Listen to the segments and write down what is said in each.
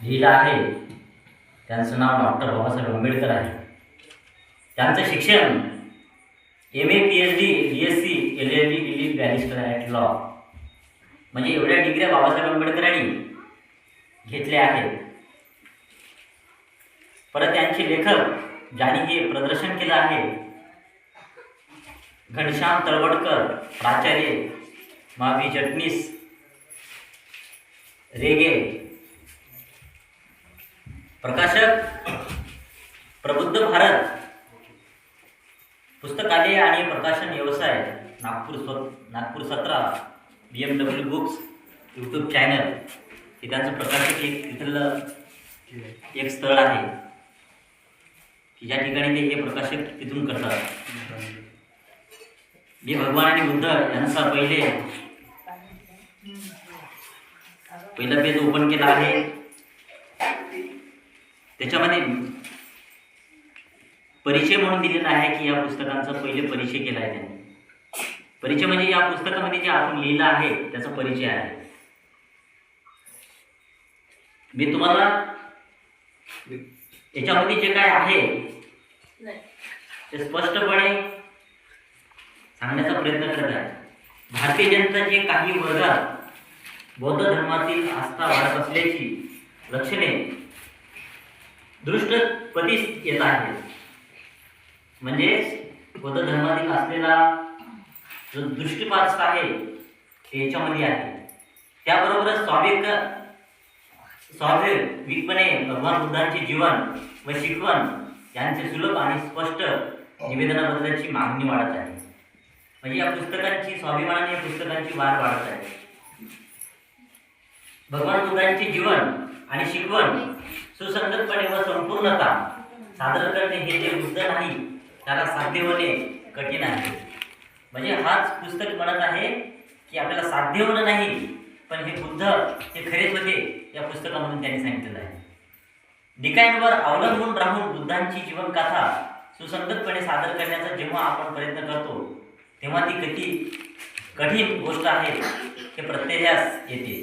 लिहिलं आहे. त्यांचं नाव डॉक्टर बाबासाहेब आंबेडकर आहे. त्यांचं शिक्षण M A P H D B S C L L D D barrister at law म्हणजे एवढ्या डिग्र्या बाबासाहेब आंबेडकरांनी घेतल्या आहेत. परत त्यांचे लेखक ज्यांनी हे प्रदर्शन केलं आहे घनश्याम तळवडकर प्राचार्य मावी जटनीस रेगे प्रकाशक प्रबुद्ध भारत पुस्तकालय आणि प्रकाशन व्यवसाय नागपूर स्व नागपूर सतरा B M W books YouTube channel हे त्यांचं प्रकाशक एक तिथलं एक स्थळ आहे. की ज्या ठिकाणी ते हे प्रकाशक तिथून करतात. मी भगवान आणि बुद्ध यांचा पहिले पहिलं पेज ओपन केलं आहे. त्याच्यामध्ये परिचय म्हणून दिलेला आहे की या पुस्तकांचा पहिले परिचय केला आहे त्यांनी. परिचय म्हणजे या पुस्तकामध्ये जे आपण लिहिलं आहे त्याचा परिचय आहे. मी तुम्हाला याच्यामध्ये जे काय आहे ते स्पष्टपणे सांगण्याचा प्रयत्न करत आहे. भारतीय जनताचे काही वर्गात बौद्ध धर्मातील आस्था वाढत असल्याची लक्षणे दृष्टपतीस येत आहे म्हणजे बौद्ध धर्मातील असलेला जो दृष्टिपात आहे ते याच्यामध्ये आहे. त्याबरोबरच स्वाभाविक स्वाभाविकपणे भगवान बुद्धांचे जीवन व शिकवण यांचे सुलभ आणि स्पष्ट निवेदनाबद्दलची मागणी वाढत आहे. म्हणजे या पुस्तकांची स्वाभिमानाने या पुस्तकांची वाढ वाढत आहे. भगवान बुद्धांचे जीवन आणि शिकवण सुसंगतपणे व संपूर्णता सादर करणे हे जे बुद्ध नाही त्याला साध्य होणे कठीण आहे. म्हणजे हाच पुस्तक म्हणत आहे की आपल्याला साध्य होणं नाही पण हे बुद्ध हे खरेच होते या पुस्तकामधून त्यांनी सांगितलेलं आहे. डिकाईनवर अवलंबून राहून बुद्धांची जीवनकथा सुसंगतपणे सादर करण्याचा जेव्हा आपण प्रयत्न करतो तेव्हा ती किती कठीण गोष्ट आहे हे प्रत्ययास येते.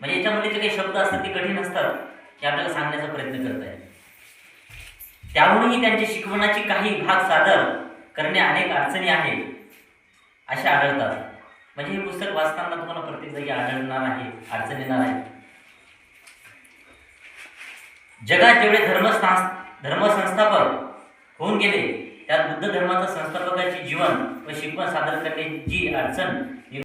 म्हणजे याच्यामध्ये जे काही शब्द असतात ते कठीण असतात. हे आपल्याला सांगण्याचा प्रयत्न करत आहे त्यामुळेही त्यांच्या शिकवणाची काही भाग सादर करणे अनेक अडचणी आहेत अशा आढळतात. म्हणजे हे पुस्तक वाचताना तुम्हाला प्रत्येक जागी आढळणार आहे अडचण येणार आहे. जगात जेवढे धर्मस्थान धर्मसंस्थापक होऊन गेले त्यात बुद्ध धर्माचा संस्थापकाचे जीवन व शिकवण सादर करण्याची जी अडचण